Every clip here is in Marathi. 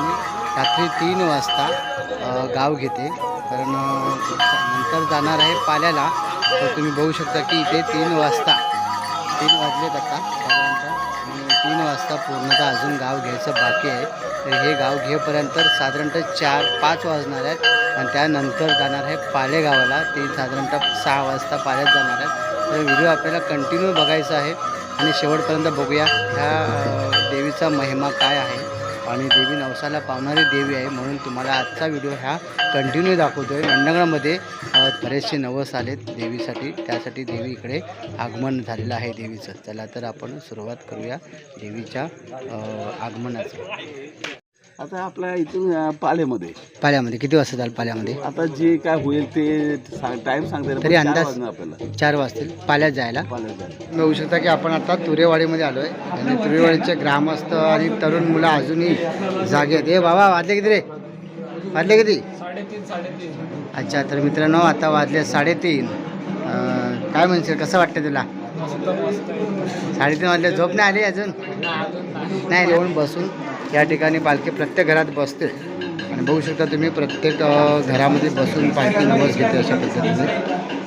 मी रात्री तीन वाजता गाव घेते. कारण नंतर जाणार आहे पाल्याला. तर तुम्ही बघू शकता की इथे तीन वाजता तीन वाजलेत आता साधारणतः तीन वाजता पूर्णतः अजून गाव घ्यायचं बाकी आहे. तर हे गाव घेपर्यंत साधारणतः चार पाच वाजणार आहेत. आणि त्यानंतर जाणार आहे पाले गावाला ते साधारणतः सहा वाजता पाल्यात जाणार आहेत. तर व्हिडिओ आपल्याला कंटिन्यू बघायचा आहे. आणि शेवटपर्यंत बघूया ह्या देवीचा महिमा काय आहे. आणि देवी नवसाला पावणारी देवी आहे म्हणून तुम्हाला आजचा व्हिडिओ ह्या कंटिन्यू दाखवतो आहे मंडंगणामध्ये बरेचसे नवस आलेत देवीसाठी. त्यासाठी देवी इकडे आगमन झालेलं आहे देवीचं. चला तर आपण सुरुवात करूया देवीच्या आगमनाचं. आता आपल्या इथून अं, पालेमध्ये पाल्यामध्ये. किती वाजता जाल पाल्यामध्ये? आता जे काय होईल ते टाइम सांगता येईल तरी अंदाज? आपल्याला. चार वाजतील. पाल्यात जायला. जायला. बघू शकता की आपण आता तुरेवाडीमध्ये आलो आहे आणि तुरेवाडीचे ग्रामस्थ आणि तरुण मुलं अजूनही जागे आहेत. ए बाबा वाजले किती रे? वाजले किती? अच्छा तर मित्रांनो आता वाजले साडेतीन. अं, काय म्हणशील? कसं वाटतं तुला? साडेतीन वाजले. झोप नाही आली अजून? नाही येऊन बसून या ठिकाणी पालखी प्रत्येक घरात बसते. आणि बघू शकता तुम्ही प्रत्येक घरामध्ये बसून पालखी नवस घेते अशा पद्धतीने.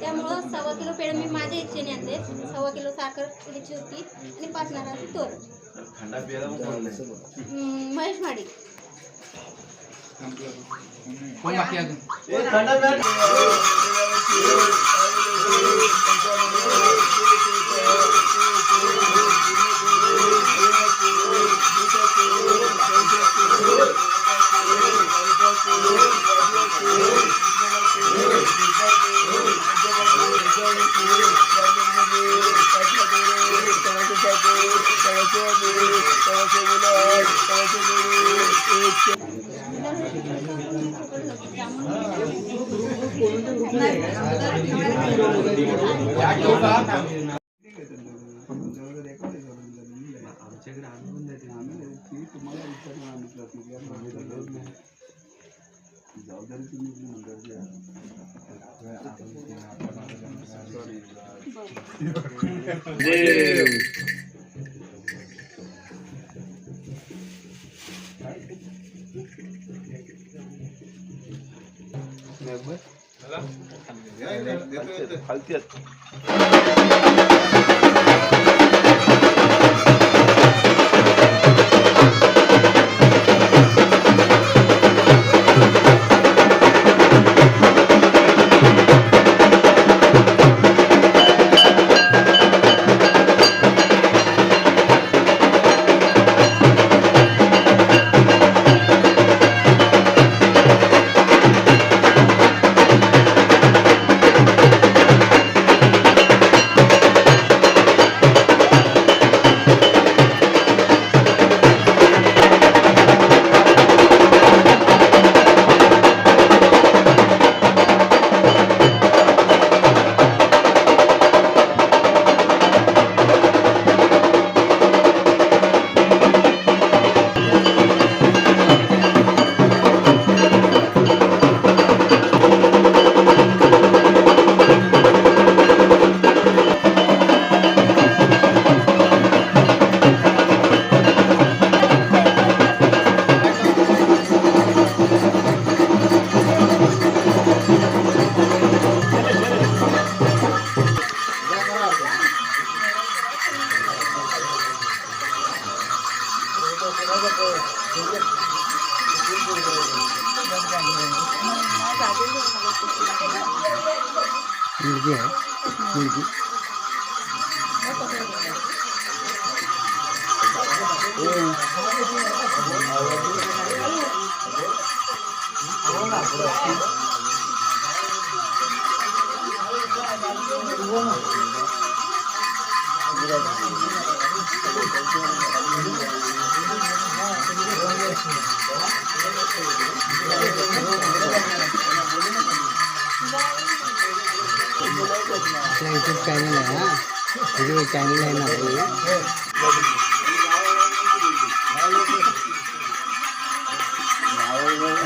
त्यामुळं सव्वा किलो पेढे मी माझ्या इच्छेने आणले सव्वा किलो साखर घ्यायची होती आणि पाच नारळाची तोर. हम्म, महेश माडी. जबाबदारी तुम्ही जी मंडळाची आहे. खालती आपला यूट्यूब चॅनल आहे हा व्हिडिओ चॅनल आहे ना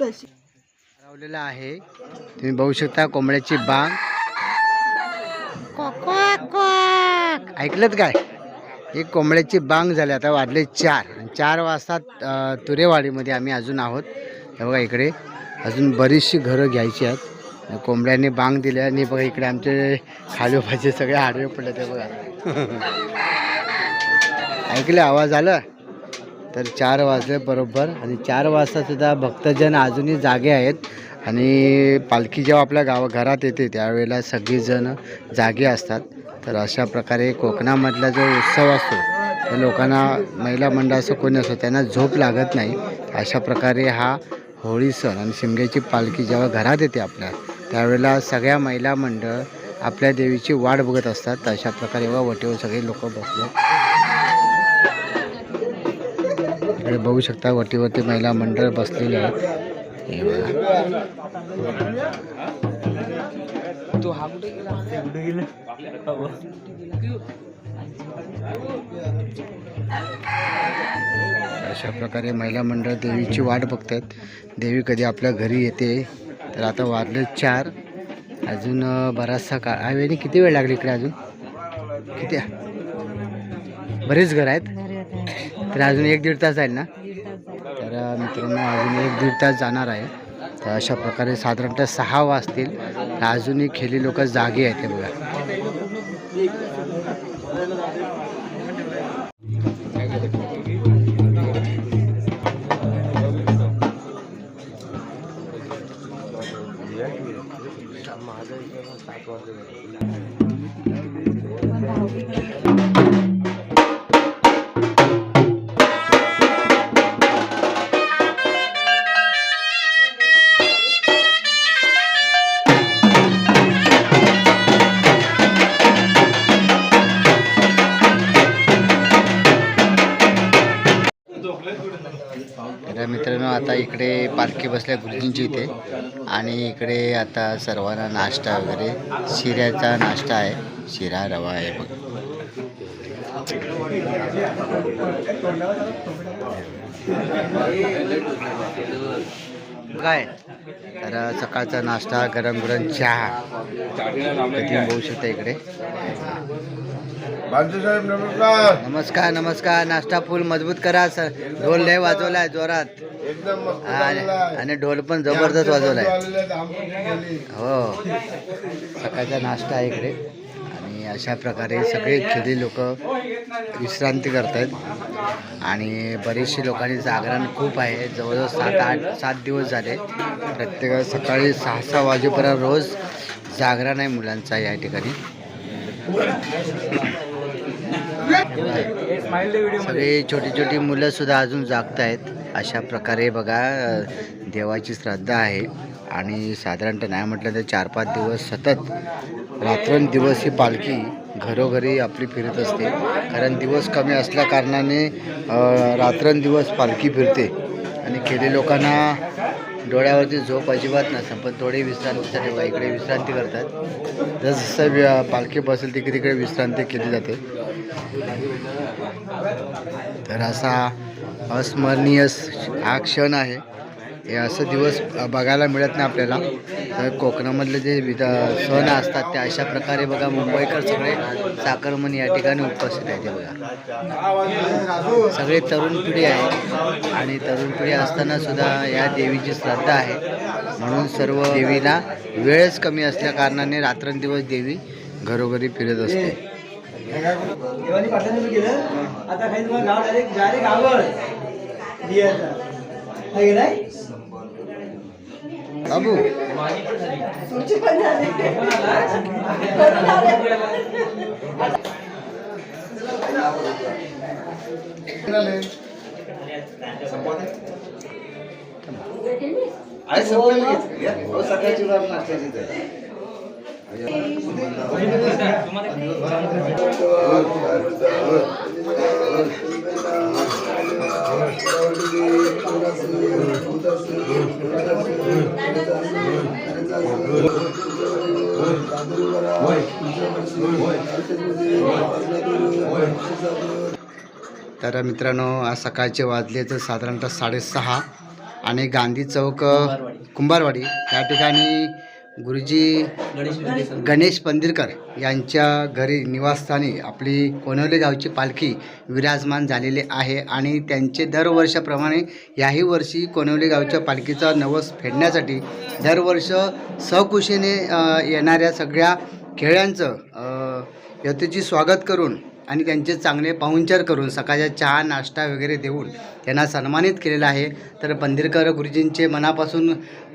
लावलेला आहे. तुम्ही बघू शकता कोंबड्याची बांग. ऐकलत काय? एक कोंबड्याची बांग झाली. आता वाजले चार. आणि चार वाजता तुरेवाडीमध्ये आम्ही अजून आहोत. हे बघा इकडे. अजून बरीचशी घरं घ्यायची आहेत. कोंबड्याने बांग दिल्या आणि बघा इकडे आमचे खालोबाचे सगळे आडवे पडले ते बघा. ऐकले? आवाज आला? तर चार वाजले बरोबर आणि चार वाजतासुद्धा भक्तजन अजूनही जागे आहेत. आणि पालखी जेव्हा आपल्या गावा घरात येते त्यावेळेला सगळीजण जागे असतात. तर अशा प्रकारे कोकणामधला जो उत्सव असतो त्या लोकांना महिला मंडळ असं कोणी असो त्यांना झोप लागत नाही. अशा प्रकारे हा होळी सण आणि शिमग्याची पालखी जेव्हा घरात येते आपल्या त्यावेळेला सगळ्या महिला मंडळ आपल्या देवीची वाट बघत असतात. अशा प्रकारे व वटेवर सगळे लोक बसले. इकडे बघू शकता वटीवरती महिला मंडळ बसलेले आहेत हे अशा प्रकारे महिला मंडळ देवीची वाट बघतात देवी कधी आपल्या घरी येते तर आता वाजले चार. अजून बराचसा काळ. आवेने किती वेळ लागली इकडे अजून? किती? बरेच घर आहेत. तर अजून एक दीड तास जाईल ना? तर मित्रांनो अजून एक दीड तास जाणार आहे. तर अशा प्रकारे साधारणतः सहा वाजतील. तर अजूनही खेली लोक जागे आहेत ते बघा. बसल्या गुरुजींची इथे. आणि इकडे आता सर्वांना नाश्ता वगैरे. शिऱ्याचा नाश्ता आहे. शिरा रवा आहे बघ. काय तर सकाळचा नाश्ता गरम गरम चहा. कधी होऊ शकतं इकडे? साहेब नमस्कार. नमस्कार नमस्कार. नाश्ता फुल मजबूत करा. सर ढोल लय वाजवलाय जोरात. एकदम मस्त आणि आणि ढोल पण जबरदस्त वाजवलाय. आलेले आहेत, आमची गेली. हो. सकाळचा नाश्ता आहे इकडे. आणि अशा प्रकारे सगळे खेळी लोक विश्रांती करत आहेत आणि बरीचशी लोकांनी जागरण खूप आहे. जवळजवळ सात आठ सात दिवस झाले. प्रत्येक सकाळी सहा सहा वाजेपर्यंत रोज जागरण आहे मुलांचा या ठिकाणी. सगळे छोटी छोटी मुलं सुद्धा अजून जागत आहेत अशा प्रकारे बघा देवाची श्रद्धा आहे. आणि साधारणतः नाही म्हटलं तर चार पाच दिवस सतत रात्रंदिवस ही पालखी घरोघरी आपली फिरत असते. कारण दिवस कमी असल्या कारणाने रात्रंदिवस पालखी फिरते. आणि खेडे लोकांना डोळ्यावरती झोप अजिबात नसतं. पण थोडे विश्रांतीसाठी बघा इकडे विश्रांती करतात. जसं पालखी बसेल तिकडे तिकडे विश्रांती केली जाते. तर असा अस्मरणीय हा क्षण आहे. हे असं दिवस बघायला मिळत नाही आपल्याला. तर कोकणामधले जे विध सण असतात ते अशा प्रकारे बघा मुंबईकर सगळे साखरमन या ठिकाणी उपस्थित आहे ते बघा. सगळे तरुण पिढी आहे आणि तरुण पिढी असताना सुद्धा या देवीची श्रद्धा आहे. म्हणून सर्व देवीला वेळच कमी असल्या कारणाने रात्रंदिवस देवी घरोघरी फिरत असते. देवानी पाठवून गेलं आता काही तुम्हाला गाव डायरेक्ट डायरेक्ट गावळ दियाचा हाय की नाही? बाबू. तर मित्रांनो आज सकाळचे वाजले तर साधारणतः साडेसहा आणि गांधी चौक कुंभारवाडी. या ठिकाणी गुरुजी गणेश पंदिरकर यांच्या घरी निवासस्थानी आपली कोनवले गावची पालखी विराजमान झालेली आहे आणि त्यांचे दरवर्षाप्रमाणे याही वर्षी कोनवले गावच्या पालखीचा नवस फेडण्यासाठी दरवर्ष सहकुशीने येणाऱ्या सगळ्या खेळ्यांचं यथेची स्वागत करून आणि त्यांचे चांगले पाहुणचार करून सकाळच्या चहा नाश्ता वगैरे देऊन त्यांना सन्मानित केलेलं आहे. तर पंदिरकर गुरुजींचे मनापासून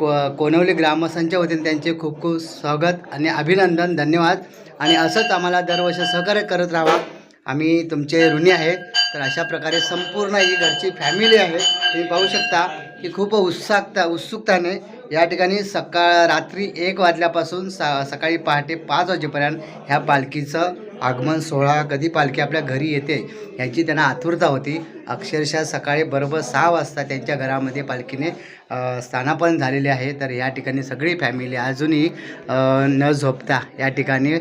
को कोनवली ग्रामस्थांच्या वतीने त्यांचे खूप खूप स्वागत आणि अभिनंदन धन्यवाद. आणि असंच आम्हाला दरवर्षी सहकार्य करत राहा आम्ही तुमचे ऋणी आहे. तर अशा प्रकारे संपूर्ण ही घरची फॅमिली आहे. तुम्ही पाहू शकता की खूप उत्साहता उत्सुकताने या ठिकाणी सकाळ रात्री एक वाजल्यापासून सा सकाळी पहाटे पाच वाजेपर्यंत ह्या पालखीचं आगमन सोहळा कधी पालखी आपल्या घरी येते याची त्यांना आतुरता होती. अक्षरशः सकाळी बरोबर सहा वाजता त्यांच्या घरामध्ये पालखीने स्थानापन झालेले आहे. तर या ठिकाणी सगळी फॅमिली अजूनही न झोपता या ठिकाणी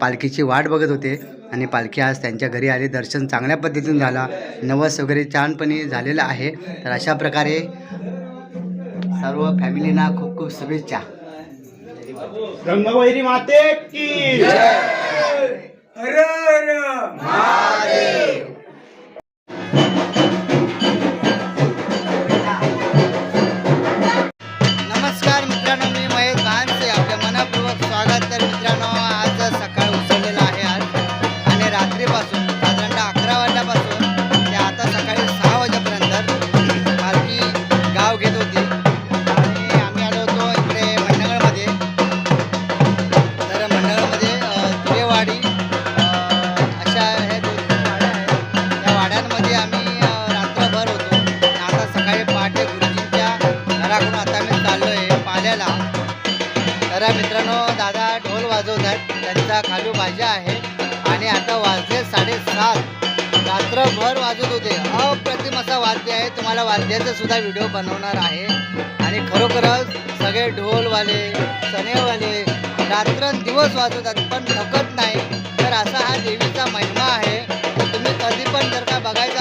पालखीची वाट बघत होते. आणि पालखी आज त्यांच्या घरी आली. दर्शन चांगल्या पद्धतीने झाला. नवस वगैरे छानपणे झालेलं आहे. तर अशा प्रकारे सर्व फॅमिलींना खूप खूप शुभेच्छा. रंगवैरी माते की नमस्कार तुम्हाला वाद्याचा सुद्धा व्हिडिओ बनवणार आहे. आणि खरोखरच सगळे ढोलवाले सनेवाले रात्रंदिवस वाजवतात पण थकत नाही. तर असा हा देवीचा महिमा आहे. तुम्ही कधी पण जर का बघायचं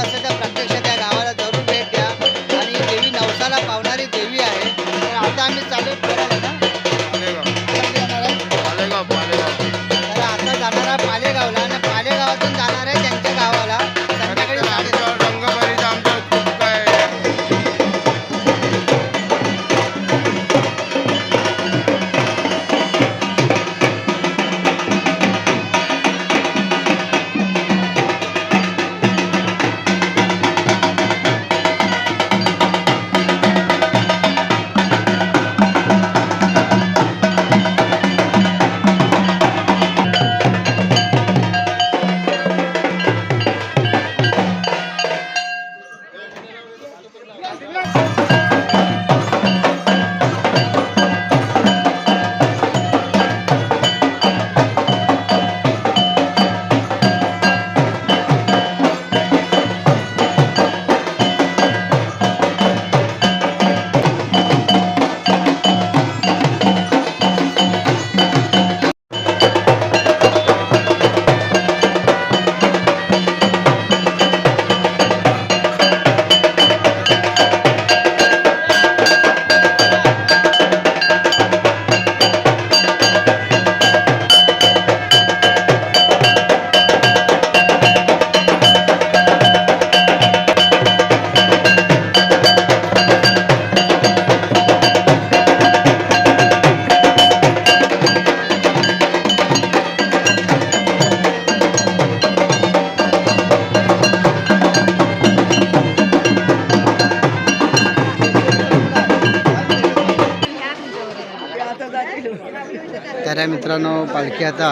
तर मित्रांनो पालखी आता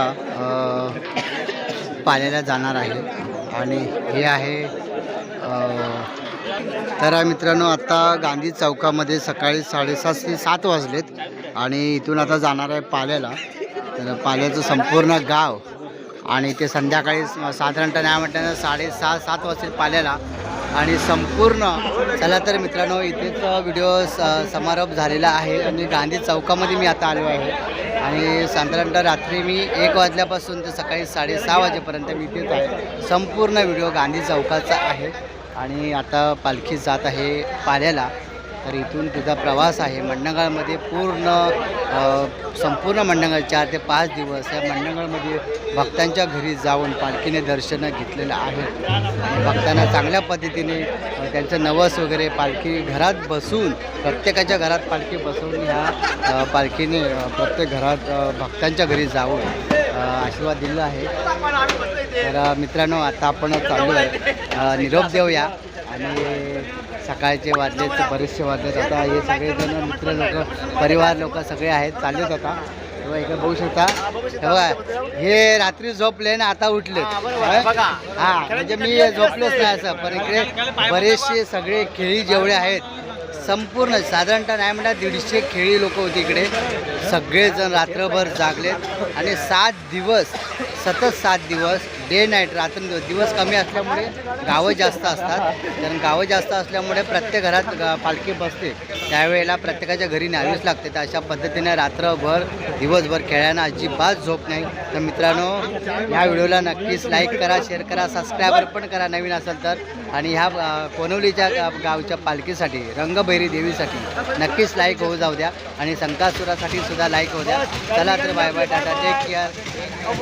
पाल्याला जाणार आहे. आणि हे आहे तर मित्रांनो आता गांधी चौकामध्ये सकाळी साडेसात ते सात वाजलेत. आणि इथून आता जाणार आहे पाल्याला. तर पाल्याचं संपूर्ण गाव आणि ते संध्याकाळी साधारणतः नाही म्हटल्यानं साडेसहा सात वाजतील पाल्याला. आणि संपूर्ण चला तर मित्रांनो इथेच व्हिडिओ स समारोप झालेला आहे. आणि गांधी चौकामध्ये मी आता आलो आहे. आणि साधारणतः रात्री मी एक वाजल्यापासून ते सकाळी साडेसहा वाजेपर्यंत मी इथेच आहे. संपूर्ण व्हिडिओ गांधी चौकाचा आहे. आणि आता पालखी जात आहे पाल्याला. तर इथून तुझा प्रवास आहे. मंडगाळमध्ये पूर्ण संपूर्ण मंडंगाळ चार ते पाच दिवस या मंडंगाळमध्ये भक्तांच्या घरी जाऊन पालखीने दर्शनं घेतलेलं आहे. आणि भक्तांना चांगल्या पद्धतीने त्यांचं नवस वगैरे पालखी घरात बसून प्रत्येकाच्या घरात पालखी बसवून ह्या पालखीने प्रत्येक घरात भक्तांच्या घरी जाऊन आशीर्वाद दिला आहे. तर मित्रांनो आता आपण चालू आहे निरोप देऊया. आणि सकाळचे वाजलेत बरेचसे वाजलेत आता हे सगळेजण मित्र लोक परिवार लोक सगळे आहेत चाललेत आता तेव्हा इकडे बघू शकता. हे बघा हे रात्री झोपले ना आता उठले. हा म्हणजे मी झोपलोच नाही असं. पण इकडे बरेचसे सगळे खेळी जेवढे आहेत संपूर्ण साधारणतः नाही म्हणता दीडशे खेळी लोक होती इकडे. सगळेजण रात्रभर जागलेत. आणि सात दिवस सतत सात दिवस डे नाईट रात्रंदिवस दिवस कमी असल्यामुळे गावं जास्त असतात. कारण गावं जास्त असल्यामुळे प्रत्येक घरात पालखी बसते. त्यावेळेला प्रत्येकाच्या घरी न्यावीच लागते. तर अशा पद्धतीने रात्रभर दिवसभर खेळायला अजिबात झोप नाही. तर मित्रांनो ह्या व्हिडिओला नक्कीच लाईक करा शेअर करा सबस्क्रायबर पण करा नवीन असेल तर. आणि ह्या कोनवलीच्या गावच्या पालखीसाठी रंगभैरी देवीसाठी नक्कीच लाईक होऊ जाऊ द्या. आणि संकासुरासाठी सुद्धा लाईक होऊ द्या. चला तर bye bye tata take care